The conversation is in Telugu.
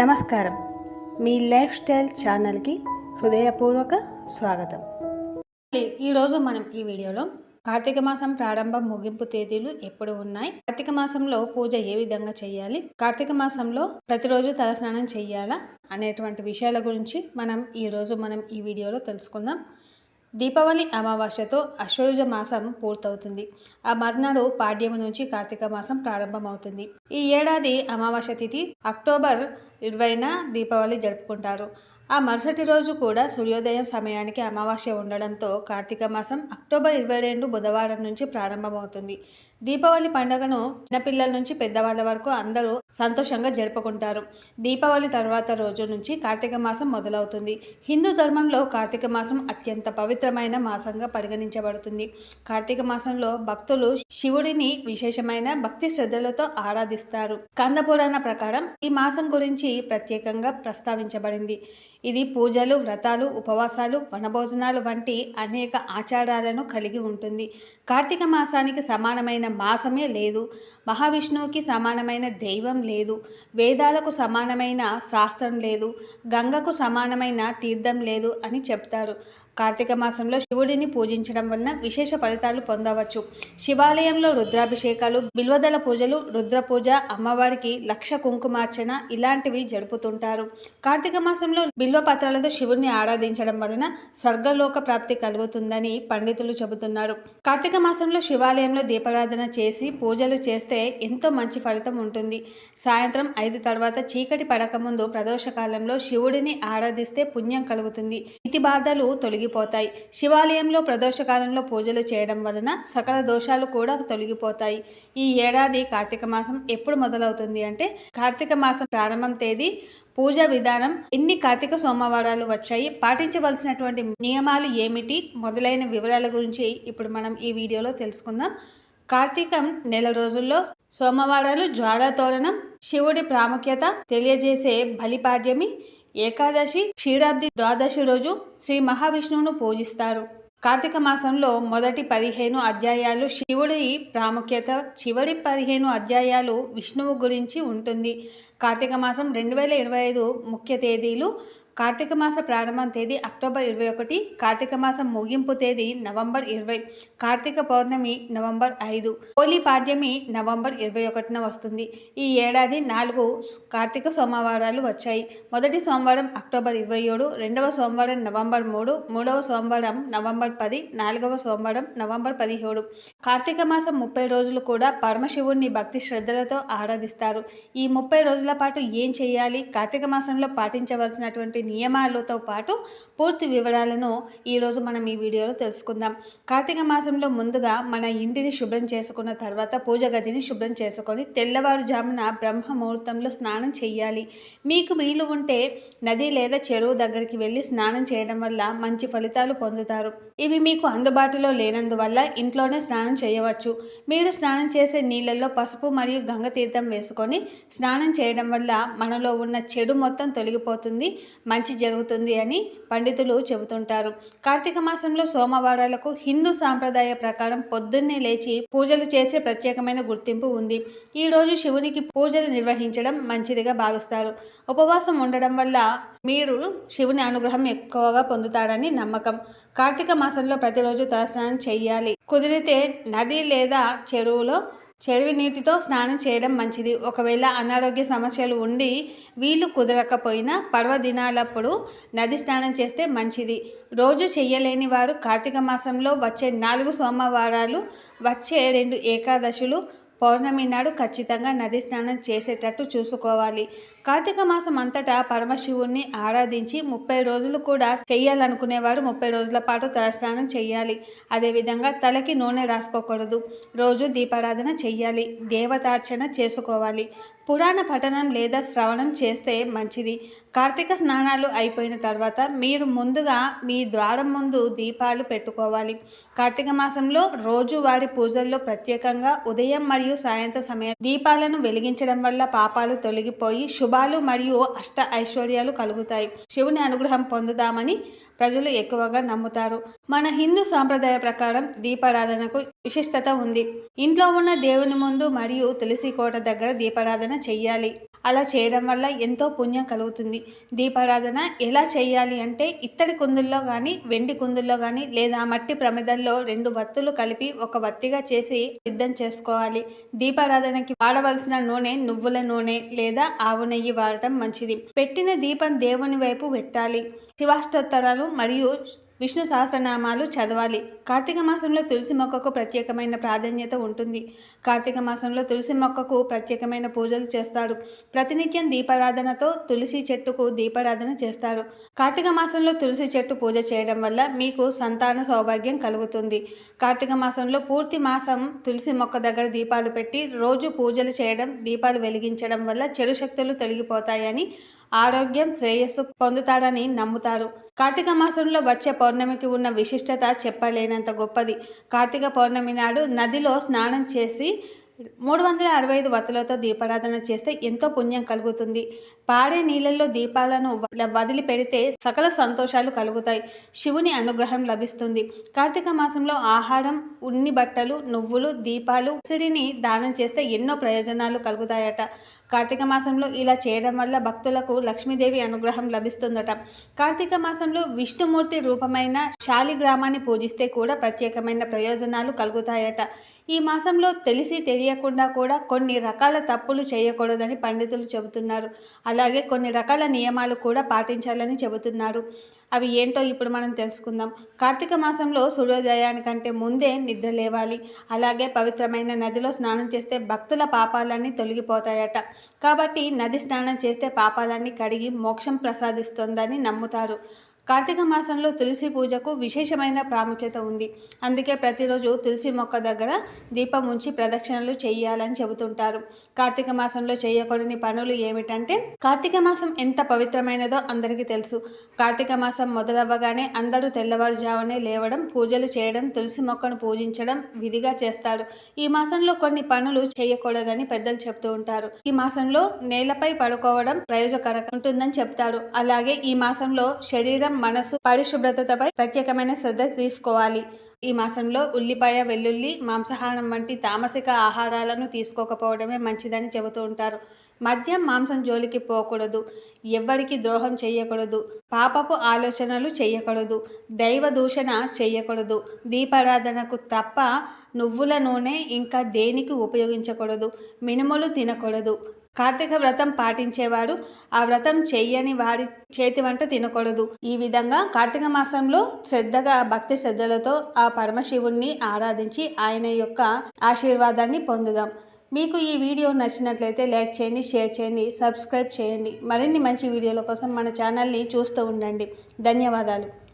నమస్కారం. మీ లైఫ్ స్టైల్ ఛానల్కి హృదయపూర్వక స్వాగతం. ఈరోజు మనం ఈ వీడియోలో కార్తీక మాసం ప్రారంభం ముగింపు తేదీలు ఎప్పుడు ఉన్నాయి? కార్తీక మాసంలో పూజ ఏ విధంగా చేయాలి? కార్తీక మాసంలో ప్రతిరోజు తలస్నానం చేయాలా? అనేటువంటి విషయాల గురించి మనం ఈరోజు మనం ఈ వీడియోలో తెలుసుకుందాం. దీపావళి అమావాస్యతో అశ్వయుజ మాసం పూర్తవుతుంది. ఆ మర్నాడు పాడ్యము నుంచి కార్తీక మాసం ప్రారంభమవుతుంది. ఈ ఏడాది అమావాస్య తిథి అక్టోబర్ ఇరవైన దీపావళి జరుపుకుంటారు. ఆ మరుసటి రోజు కూడా సూర్యోదయం సమయానికి అమావాస్య ఉండడంతో కార్తీక మాసం అక్టోబర్ ఇరవై రెండు బుధవారం నుంచి ప్రారంభమవుతుంది. దీపావళి పండుగను చిన్నపిల్లల నుంచి పెద్దవాళ్ళ వరకు అందరూ సంతోషంగా జరుపుకుంటారు. దీపావళి తర్వాత రోజు నుంచి కార్తీక మాసం మొదలవుతుంది. హిందూ ధర్మంలో కార్తీక మాసం అత్యంత పవిత్రమైన మాసంగా పరిగణించబడుతుంది. కార్తీక మాసంలో భక్తులు శివుడిని విశేషమైన భక్తి శ్రద్ధలతో ఆరాధిస్తారు. స్కంద పురాణ ప్రకారం ఈ మాసం గురించి ప్రత్యేకంగా ప్రస్తావించబడింది. ఇది పూజలు వ్రతాలు ఉపవాసాలు వనభోజనాలు వంటి అనేక ఆచారాలను కలిగి ఉంటుంది. కార్తీక మాసానికి సమానమైన మాసమే లేదు. మహావిష్ణువుకి సమానమైన దైవం లేదు. వేదాలకు సమానమైన శాస్త్రం లేదు. గంగకు సమానమైన తీర్థం లేదు అని చెప్తారు. కార్తీక మాసంలో శివుడిని పూజించడం వలన విశేష ఫలితాలు పొందవచ్చు. శివాలయంలో రుద్రాభిషేకాలు బిల్వదల పూజలు రుద్ర పూజ అమ్మవారికి లక్ష కుంకుమార్చన ఇలాంటివి జరుపుతుంటారు. కార్తీక మాసంలో బిల్వ పత్రాలతో శివుడిని ఆరాధించడం వలన స్వర్గలోక ప్రాప్తి కలుగుతుందని పండితులు చెబుతున్నారు. కార్తీక మాసంలో శివాలయంలో దీపారాధన చేసి పూజలు చేస్తే ఎంతో మంచి ఫలితం ఉంటుంది. సాయంత్రం ఐదు తర్వాత చీకటి పడకముందు ప్రదోషకాలంలో శివుడిని ఆరాధిస్తే పుణ్యం కలుగుతుంది. ఇతి బాధలు తొలగిపోతాయి. శివాలయంలో ప్రదోషకాలంలో పూజలు చేయడం వలన సకల దోషాలు కూడా తొలగిపోతాయి. ఈ ఏడాది కార్తీక మాసం ఎప్పుడు మొదలవుతుంది అంటే కార్తీక మాసం ప్రారంభం తేదీ పూజ విధానం ఎన్ని కార్తీక సోమవారాలు వచ్చాయి పాటించవలసినటువంటి నియమాలు ఏమిటి మొదలైన వివరాల గురించి ఇప్పుడు మనం ఈ వీడియోలో తెలుసుకుందాం. కార్తీకం నెల రోజుల్లో సోమవారాలు జ్వాలతోరణం శివుడి ప్రాముఖ్యత తెలియజేసే బలిపాడ్యమి ఏకాదశి క్షీరాబ్ది ద్వాదశి రోజు శ్రీ మహావిష్ణువును పూజిస్తారు. కార్తీక మాసంలో మొదటి పదిహేను అధ్యాయాలు శివుడి ప్రాముఖ్యత చివరి పదిహేను అధ్యాయాలు విష్ణువు గురించి ఉంటుంది. కార్తీక మాసం రెండు వేల ఇరవై ఐదు ముఖ్య తేదీలు కార్తీక మాస ప్రారంభం తేదీ అక్టోబర్ ఇరవై ఒకటి కార్తీక మాసం ముగింపు తేదీ నవంబర్ ఇరవై కార్తీక పౌర్ణమి నవంబర్ ఐదు హోలీ పాడ్యమి నవంబర్ ఇరవై ఒకటిన వస్తుంది. ఈ ఏడాది నాలుగు కార్తీక సోమవారాలు వచ్చాయి. మొదటి సోమవారం అక్టోబర్ ఇరవై ఏడు రెండవ సోమవారం నవంబర్ మూడు మూడవ సోమవారం నవంబర్ పది నాలుగవ సోమవారం నవంబర్ పదిహేడు. కార్తీక మాసం ముప్పై రోజులు కూడా పరమశివుణ్ణి భక్తి శ్రద్ధలతో ఆరాధిస్తారు. ఈ ముప్పై రోజుల పాటు ఏం చేయాలి? కార్తీక మాసంలో పాటించవలసినటువంటి నియమాలతో పాటు పూర్తి వివరాలను ఈరోజు మనం ఈ వీడియోలో తెలుసుకుందాం. కార్తీక మాసంలో ముందుగా మన ఇంటిని శుభ్రం చేసుకున్న తర్వాత పూజ గదిని శుభ్రం చేసుకొని తెల్లవారుజామున బ్రహ్మ ముహూర్తంలో స్నానం చేయాలి. మీకు వీలు ఉంటే నది లేదా చెరువు దగ్గరికి వెళ్ళి స్నానం చేయడం వల్ల మంచి ఫలితాలు పొందుతారు. ఇవి మీకు అందుబాటులో లేనందువల్ల ఇంట్లోనే స్నానం చేయవచ్చు. మీరు స్నానం చేసే నీళ్ళల్లో పసుపు మరియు గంగ తీర్థం వేసుకొని స్నానం చేయడం వల్ల మనలో ఉన్న చెడు మొత్తం తొలగిపోతుంది. మంచి జరుగుతుంది అని పండితులు చెబుతుంటారు. కార్తీక మాసంలో సోమవారాలకు హిందూ సాంప్రదాయ ప్రకారం పొద్దున్నే లేచి పూజలు చేసే ప్రత్యేకమైన గుర్తింపు ఉంది. ఈ రోజు శివునికి పూజలు నిర్వహించడం మంచిదిగా భావిస్తారు. ఉపవాసం ఉండడం వల్ల మీరు శివుని అనుగ్రహం ఎక్కువగా పొందుతారని నమ్మకం. కార్తీక మాసంలో ప్రతిరోజు తలస్నానం చేయాలి. కుదిరితే నది లేదా చెరువులో చెరువు నీటితో స్నానం చేయడం మంచిది. ఒకవేళ అనారోగ్య సమస్యలు ఉండి వీలు కుదరకపోయినా పర్వదినాలప్పుడు నది స్నానం చేస్తే మంచిది. రోజు చేయలేని వారు కార్తీక మాసంలో వచ్చే నాలుగు సోమవారాలు వచ్చే రెండు ఏకాదశులు పౌర్ణమి నాడు ఖచ్చితంగా నది స్నానం చేసేటట్టు చూసుకోవాలి. కార్తీక మాసం అంతటా పరమశివుణ్ణి ఆరాధించి ముప్పై రోజులు కూడా చెయ్యాలనుకునేవారు. ముప్పై రోజుల పాటు తలస్నానం చేయాలి అదేవిధంగా తలకి నూనె రాసుకోకూడదు. రోజు దీపారాధన చెయ్యాలి. దేవతార్చన చేసుకోవాలి. పురాణ పఠనం లేదా శ్రవణం చేస్తే మంచిది. కార్తీక స్నానాలు అయిపోయిన తర్వాత మీరు ముందుగా మీ ద్వారం ముందు దీపాలు పెట్టుకోవాలి. కార్తీక మాసంలో రోజువారి పూజల్లో ప్రత్యేకంగా ఉదయం మరియు సాయంత్రం సమయం దీపాలను వెలిగించడం వల్ల పాపాలు తొలగిపోయి శుభ శుభాలు మరియు అష్ట ఐశ్వర్యాలు కలుగుతాయి. శివుని అనుగ్రహం పొందుదామని ప్రజలు ఎక్కువగా నమ్ముతారు. మన హిందూ సాంప్రదాయ ప్రకారం దీపారాధనకు విశిష్టత ఉంది. ఇంట్లో ఉన్న దేవుని ముందు మరియు తులసి కోట దగ్గర దీపారాధన చెయ్యాలి. అలా చేయడం వల్ల ఎంతో పుణ్యం కలుగుతుంది. దీపారాధన ఎలా చేయాలి అంటే ఇత్తడి కుందుల్లో కానీ వెండి కుందుల్లో కానీ లేదా మట్టి ప్రమిదల్లో రెండు వత్తులు కలిపి ఒక వత్తిగా చేసి సిద్ధం చేసుకోవాలి. దీపారాధనకి వాడవలసిన నూనె నువ్వుల నూనె లేదా ఆవు నెయ్యి వాడటం మంచిది. పెట్టిన దీపం దేవుని వైపు పెట్టాలి. శివాష్టోత్తరాలు మరియు విష్ణు సహస్రనామాలు చదవాలి. కార్తీక మాసంలో తులసి మొక్కకు ప్రత్యేకమైన ప్రాధాన్యత ఉంటుంది. కార్తీక మాసంలో తులసి మొక్కకు ప్రత్యేకమైన పూజలు చేస్తారు. ప్రతినిత్యం దీపారాధనతో తులసి చెట్టుకు దీపారాధన చేస్తారు. కార్తీక మాసంలో తులసి చెట్టు పూజ చేయడం వల్ల మీకు సంతాన సౌభాగ్యం కలుగుతుంది. కార్తీక మాసంలో పూర్తి మాసం తులసి మొక్క దగ్గర దీపాలు పెట్టి రోజు పూజలు చేయడం దీపాలు వెలిగించడం వల్ల చెడు శక్తులు తొలగిపోతాయని ఆరోగ్యం శ్రేయస్సు పొందుతాడని నమ్ముతారు. కార్తీక మాసంలో వచ్చే పౌర్ణమికి ఉన్న విశిష్టత చెప్పలేనంత గొప్పది. కార్తీక పౌర్ణమి నాడు నదిలో స్నానం చేసి మూడు వందల అరవై ఐదు వత్తులతో దీపారాధన చేస్తే ఎంతో పుణ్యం కలుగుతుంది. పాడే నీళ్ళల్లో దీపాలను వదిలి పెడితే సకల సంతోషాలు కలుగుతాయి. శివుని అనుగ్రహం లభిస్తుంది. కార్తీక మాసంలో ఆహారం ఉన్ని బట్టలు నువ్వులు దీపాలు ఉసిరిని దానం చేస్తే ఎన్నో ప్రయోజనాలు కలుగుతాయట. కార్తీక మాసంలో ఇలా చేయడం వల్ల భక్తులకు లక్ష్మీదేవి అనుగ్రహం లభిస్తుందట. కార్తీక మాసంలో విష్ణుమూర్తి రూపమైన శాలిగ్రామాన్ని పూజిస్తే కూడా ప్రత్యేకమైన ప్రయోజనాలు కలుగుతాయట. ఈ మాసంలో తెలిసి తెలియకుండా కూడా కొన్ని రకాల తప్పులు చేయకూడదని పండితులు చెబుతున్నారు. అలాగే కొన్ని రకాల నియమాలు కూడా పాటించాలని చెబుతున్నారు. అవి ఏంటో ఇప్పుడు మనం తెలుసుకుందాం. కార్తీక మాసంలో సూర్యోదయానికంటే ముందే నిద్ర లేవాలి. అలాగే పవిత్రమైన నదిలో స్నానం చేస్తే భక్తుల పాపాలన్నీ తొలగిపోతాయట. కాబట్టి నది స్నానం చేస్తే పాపాలన్నీ కడిగి మోక్షం ప్రసాదిస్తుందని నమ్ముతారు. కార్తీక మాసంలో తులసి పూజకు విశేషమైన ప్రాముఖ్యత ఉంది. అందుకే ప్రతిరోజు తులసి మొక్క దగ్గర దీపం ఉంచి ప్రదక్షిణలు చేయాలని చెబుతుంటారు. కార్తీక మాసంలో చేయకూడని పనులు ఏమిటంటే కార్తీక మాసం ఎంత పవిత్రమైనదో అందరికీ తెలుసు. కార్తీక మాసం మొదలవ్వగానే అందరూ తెల్లవారుజామునే లేవడం పూజలు చేయడం తులసి మొక్కను పూజించడం విధిగా చేస్తారు. ఈ మాసంలో కొన్ని పనులు చేయకూడదని పెద్దలు చెప్తూ ఉంటారు. ఈ మాసంలో నేలపై పడుకోవడం ప్రయోజకరంగా ఉంటుందని చెప్తారు. అలాగే ఈ మాసంలో శరీరం మనసు పరిశుభ్రతపై ప్రత్యేకమైన శ్రద్ధ తీసుకోవాలి. ఈ మాసంలో ఉల్లిపాయ వెల్లుల్లి మాంసాహారం వంటి తామసిక ఆహారాలను తీసుకోకపోవడమే మంచిదని చెబుతూ ఉంటారు. మద్యం మాంసం జోలికి పోకూడదు. ఎవ్వరికి ద్రోహం చేయకూడదు. పాపపు ఆలోచనలు చేయకూడదు. దైవ దూషణ చేయకూడదు. దీపారాధనకు తప్ప నువ్వుల నూనె ఇంకా దేనికి ఉపయోగించకూడదు. మినుములు తినకూడదు. కార్తీక వ్రతం పాటించేవారు ఆ వ్రతం చెయ్యని వారి చేతి వంట తినకూడదు. ఈ విధంగా కార్తీక మాసంలో శ్రద్ధగా భక్తి శ్రద్ధలతో ఆ పరమశివుణ్ణి ఆరాధించి ఆయన యొక్క ఆశీర్వాదాన్ని పొందుదాం. మీకు ఈ వీడియో నచ్చినట్లయితే లైక్ చేయండి షేర్ చేయండి సబ్స్క్రైబ్ చేయండి. మరిన్ని మంచి వీడియోల కోసం మన ఛానల్ని చూస్తూ ఉండండి. ధన్యవాదాలు.